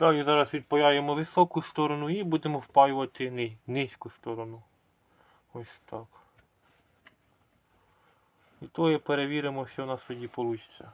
Далі зараз відпаяємо високу сторону і будемо впаювати низьку сторону. Ось так. І то і перевіримо, що у нас тоді вийде.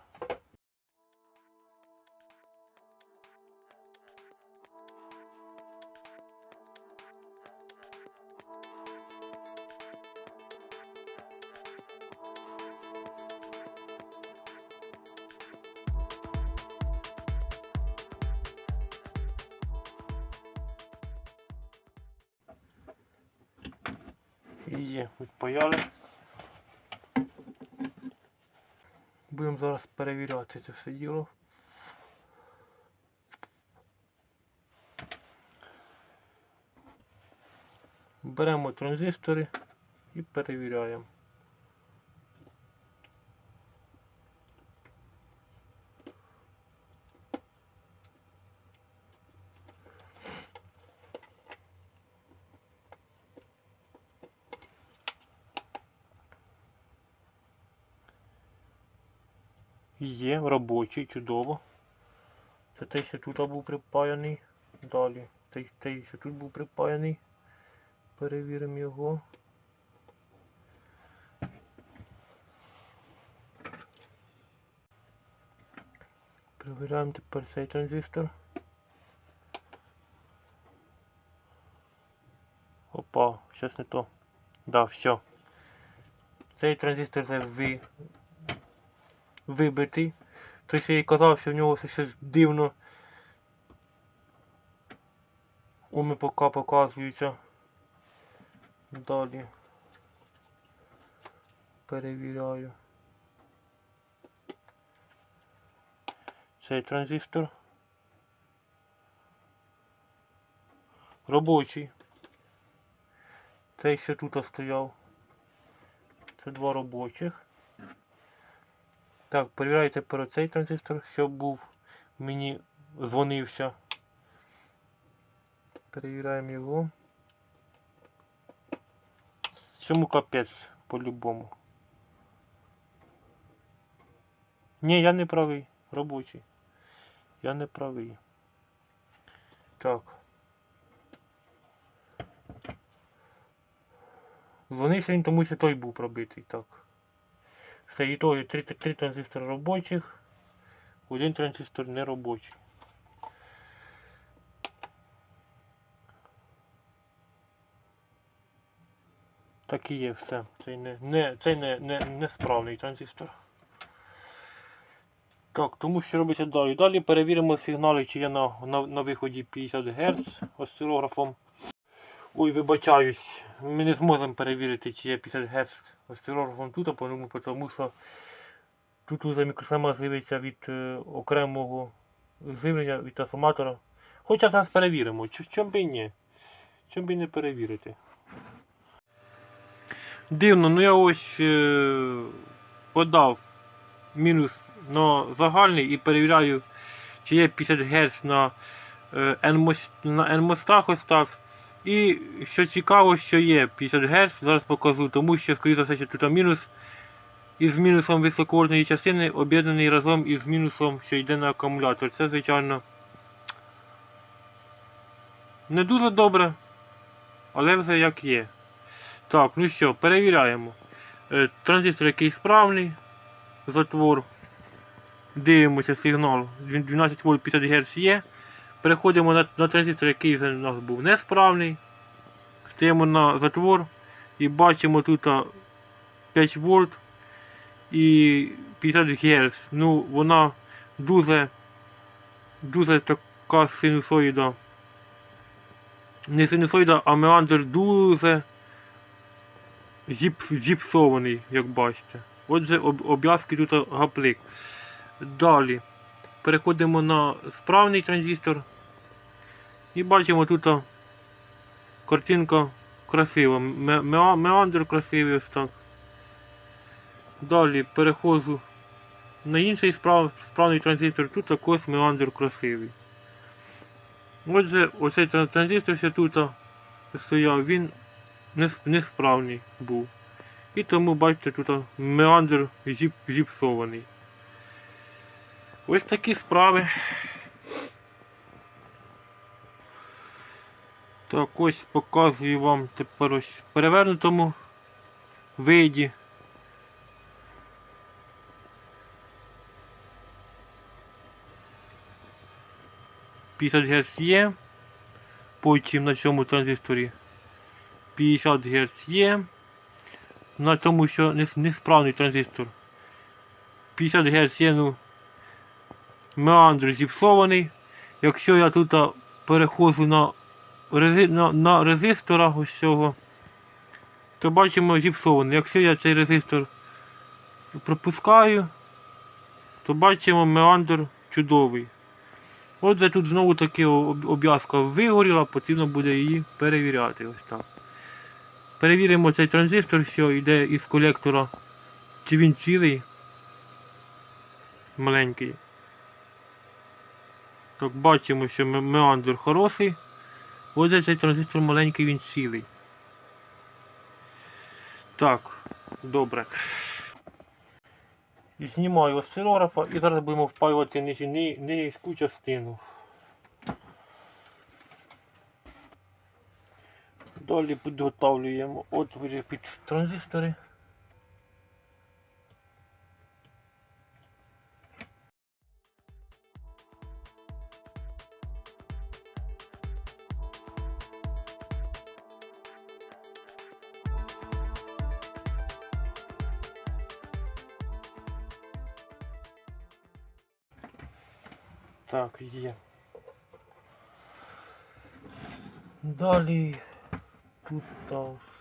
Є, відпаяли. Будемо зараз перевіряти це все діло. Беремо транзистори і перевіряємо. Є робочий, чудово. Це той, що тут був припаяний. Далі. Той, той, що тут був припаяний. Перевіримо його. Перевіряємо тепер цей транзистор. Опа, щось не то. Да, все. Цей транзистор ви... вибитий. Той, я й казав, що в нього щось дивно. Уми поки показуються. Далі. Перевіряю. Цей транзистор. Робочий. Цей, що тут стояв. Це два робочих. Так, перевіряйте про цей транзистор, щоб був мені дзвонився. Перевіряємо його. Цьому капець по-любому. Ні, я не правий. Робочий. Я не правий. Так. Дзвонився він тому, що той був пробитий. Так. Все, і то, і три, три транзистори робочих, один транзистор не робочий. Так і є все. Цей не, не, цей не, не, не справний транзистор. Так, тому що робиться далі. Далі перевіримо сигнали, чи є на, на, на виході 50 Гц осцилографом. Ой, вибачаюсь, ми не зможемо перевірити, чи є 50 Гц осцилографом тут, тому, що тут уже мікросхема живиться від е, окремого живлення від трансформатора. Хоча зараз перевіримо, чи- чом би ні. Чом би не перевірити. Дивно, ну я ось е, подав мінус на загальний і перевіряю, чи є 50 Гц на е, N-мостах ось так. І що цікаво, що є 50 Гц, зараз покажу, тому що, скоріше все, що тут мінус із мінусом високоордної частини об'єднаний разом із мінусом, що йде на акумулятор. Це, звичайно, не дуже добре, але вже як є. Так, ну що, перевіряємо. Е, Транзистор який справний, затвор. Дивимося сигнал 12 вольт 50 Гц є. Переходимо на, на транзистор, який вже у нас був несправний. Стаємо на затвор і бачимо тут 5 вольт і 50 Гц. Ну, вона дуже дуже така синусоїда. Не синусоїда, а меандр дуже зіп, зіпсований, як бачите. Отже, об, обв'язки тут гаплик. Далі переходимо на справний транзистор. І бачимо тут картинка красива. Меандр красивий ось так. Далі переходжу на інший справ, справний транзистор. Тут також меандр красивий. Отже, оцей транзистор, що тут стояв, він несправний був. І тому бачите, тут меандр зіп, зіпсований. Ось такі справи. Так, ось показую вам тепер ось в перевернутому виді. «50 Гц є. Потім на цьому транзисторі 50 Гц є. На тому, що несправний транзистор. 50 Гц є, ну, меандр зіпсований. Якщо я тут а, переходжу на, рези, на, на резистора ось цього, то бачимо зіпсований. Якщо я цей резистор пропускаю, то бачимо меандр чудовий. Отже, тут знову таки об- обв'язка вигоріла, потрібно буде її перевіряти. Ось так. Перевіримо цей транзистор, що йде із колектора, чи він цілий, маленький. Так, бачимо, що меандр хороший. Отже, цей транзистор маленький, він цілий. Так, добре. Знімаю осцилографа і зараз будемо впаювати низьку частину. Далі підготовлюємо отвори під транзистори. Так, є. Далі тут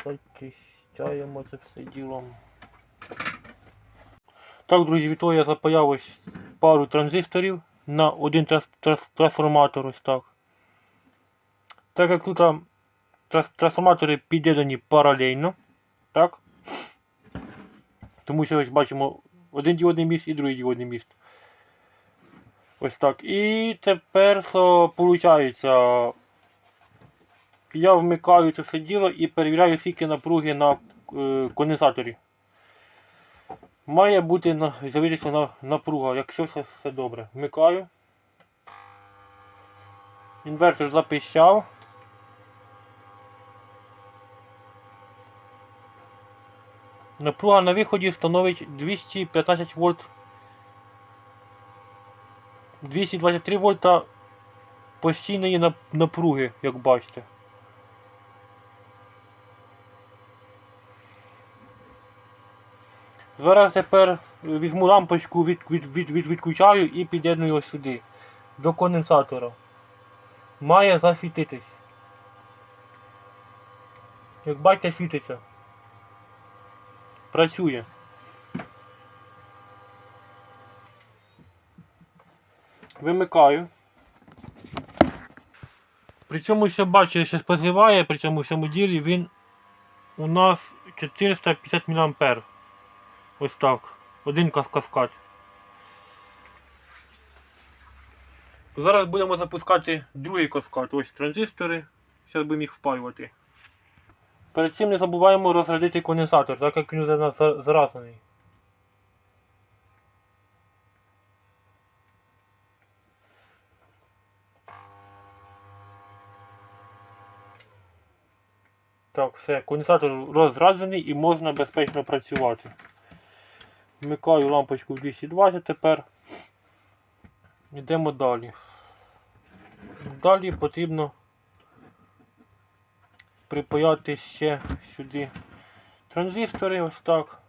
зачищаємо це все ділом. Так, друзі, від того я запаяв ось пару транзисторів на один трансформатор ось так. Так як тут трас- трансформатори під'єднані паралельно, так? Тому що ось бачимо один діодний міст і другий діодний міст. Ось так. І тепер виходить, я вмикаю це все діло і перевіряю скільки напруги на е, конденсаторі. Має бути з'явитися на, напруга, якщо все, все добре. Вмикаю. Інвертор запищав. Напруга на виході становить 215 вольт 223 вольта постійної напруги, як бачите. Зараз тепер візьму лампочку, від, від, від, від, відключаю і під'єдную ось сюди, до конденсатора. Має засвітитись. Як бачите, світиться. Працює. Вимикаю. При цьому ще бачу, що споживає, при цьому всьому ділі він у нас 450 мА. Ось так. Один кас- каскад. Зараз будемо запускати другий каскад. Ось транзистори. Зараз будемо їх впаювати. Перед цим не забуваємо розрядити конденсатор, так як він вже у нас за- заражений. Так, все, конденсатор розраджений і можна безпечно працювати. Вмикаю лампочку в 220 тепер. Йдемо далі. Далі потрібно припаяти ще сюди транзистори, ось так.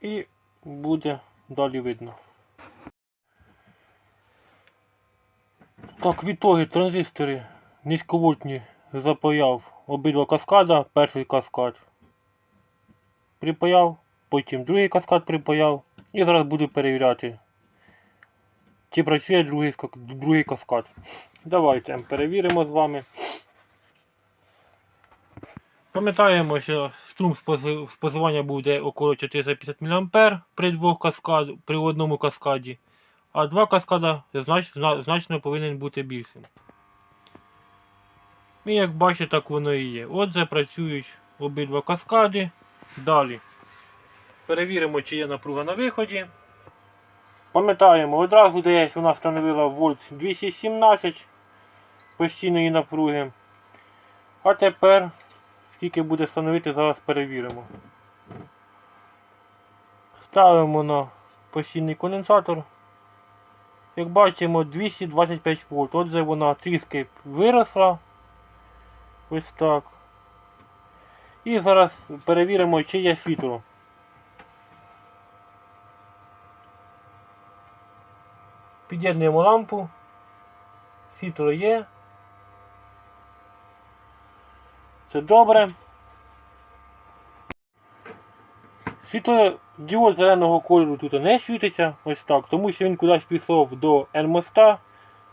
І буде далі видно. Так, відтоги транзистори низьковольтні запаяв обидва каскада, перший каскад припаяв, потім другий каскад припаяв і зараз буду перевіряти, чи працює другий, другий каскад. Давайте перевіримо з вами. Пам'ятаємо, що струм споживання буде около 450 мА при двох каскад, при одному каскаді, а два каскада знач, зна- значно повинен бути більшим. І як бачите, так воно і є. Отже, працюють обидва каскади. Далі. Перевіримо, чи є напруга на виході. Пам'ятаємо, одразу десь вона встановила вольт 217. постійної напруги. А тепер, скільки буде становити, зараз перевіримо. Ставимо на постійний конденсатор. Як бачимо, 225 вольт. Отже, вона трішки виросла. Ось так. І зараз перевіримо, чи є світло. Під'єднуємо лампу. Світло є. Це добре. Світлодіод зеленого кольору тут не світиться, ось так, тому що він кудись пішов до N-моста.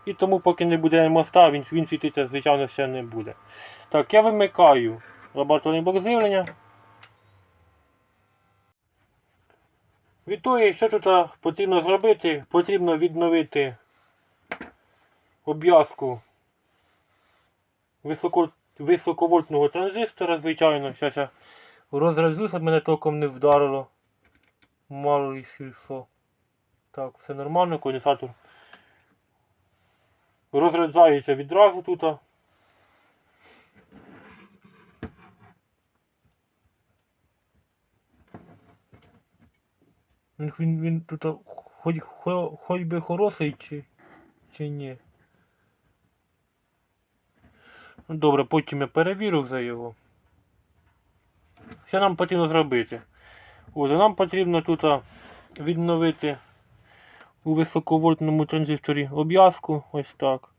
І тому поки не буде N-моста, він, він світиться, звичайно, ще не буде. Так, я вимикаю лабораторний блок живлення. Відтоді, що тут потрібно зробити? Потрібно відновити обв'язку високо, високовольтного транзистора, звичайно. Зараз я розразу, мене током не вдарило. Мало ли що. Так, все нормально, конденсатор розряджається відразу тут. Ну, Він, він тут хоч, хоч би хороший чи, чи ні. Ну, добре, потім я перевірю вже його. Що нам потрібно зробити? От, нам потрібно тут відновити у високовольтному транзисторі обв'язку. Ось так.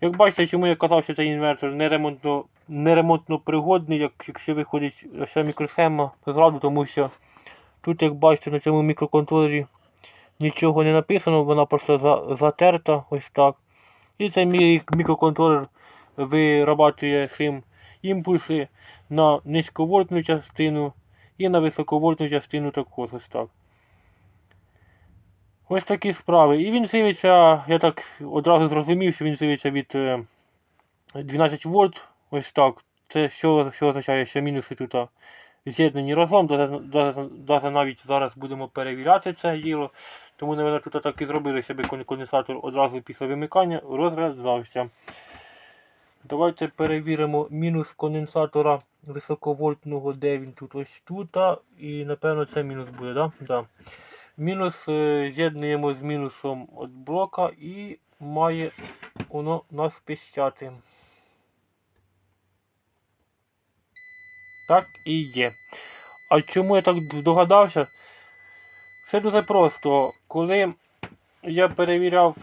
Як бачите, чому я казав, що цей інвертор не ремонтно, не ремонтно пригодний, як, якщо виходить вся мікросхема зразу, тому що тут, як бачите, на цьому мікроконтролері нічого не написано, вона просто за, затерта ось так. І цей мій мікроконтролер вирабатує цим імпульси на низьковольтну частину і на високовольтну частину також ось так. Ось такі справи. І він з'явиться, я так одразу зрозумів, що він з'явиться від е, 12 вольт. Ось так. Це що, що означає, що мінуси тут з'єднані разом. Навіть навіть зараз будемо перевіряти це діло. Тому, напевно, тут так і зробили, щоб конденсатор одразу після вимикання розряджався. Давайте перевіримо мінус конденсатора високовольтного, де він тут ось тут. І напевно це мінус буде, так? Да? Да. Мінус е, з'єднуємо з мінусом від блока і має воно нас пищати. Так і є. А чому я так здогадався? Все дуже просто. Коли я перевіряв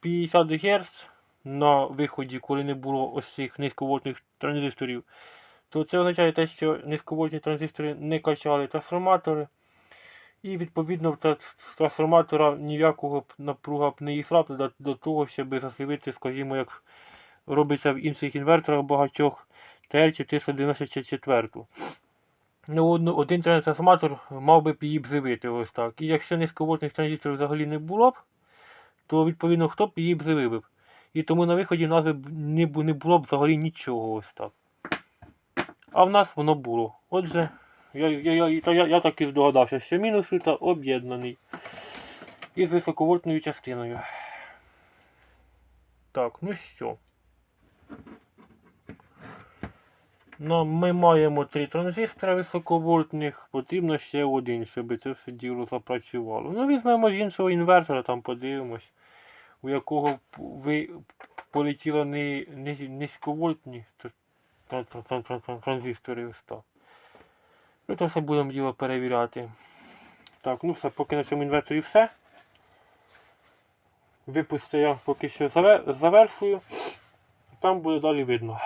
50 Гц на виході, коли не було ось цих низьковольтних транзисторів, то це означає те, що низьковольтні транзистори не качали трансформатори. І відповідно в трансформатора ніякого напруга б не йшла до, до того, щоб засивити, скажімо, як робиться в інших інверторах багатьох TL494. Ну, один трансформатор мав би її б живити ось так. І якщо низьковольтних транзисторів взагалі не було б, то відповідно хто б її б живив. І тому на виході в нас не було б взагалі нічого ось так. А в нас воно було. Отже. Я я, я, я, я так і здогадався, що мінус тут об'єднаний із високовольтною частиною. Так, ну що. Ну, Ми маємо три транзистори високовольтних, потрібно ще один, щоб це все діло запрацювало. Ну, візьмемо з іншого інвертора, там подивимось, у якого ви полетіло низьковольтні транзистори ось так. Ми то все будемо діло перевіряти. Так, ну все, поки на цьому інверторі все. Випуск я поки що завершую. Там буде далі видно.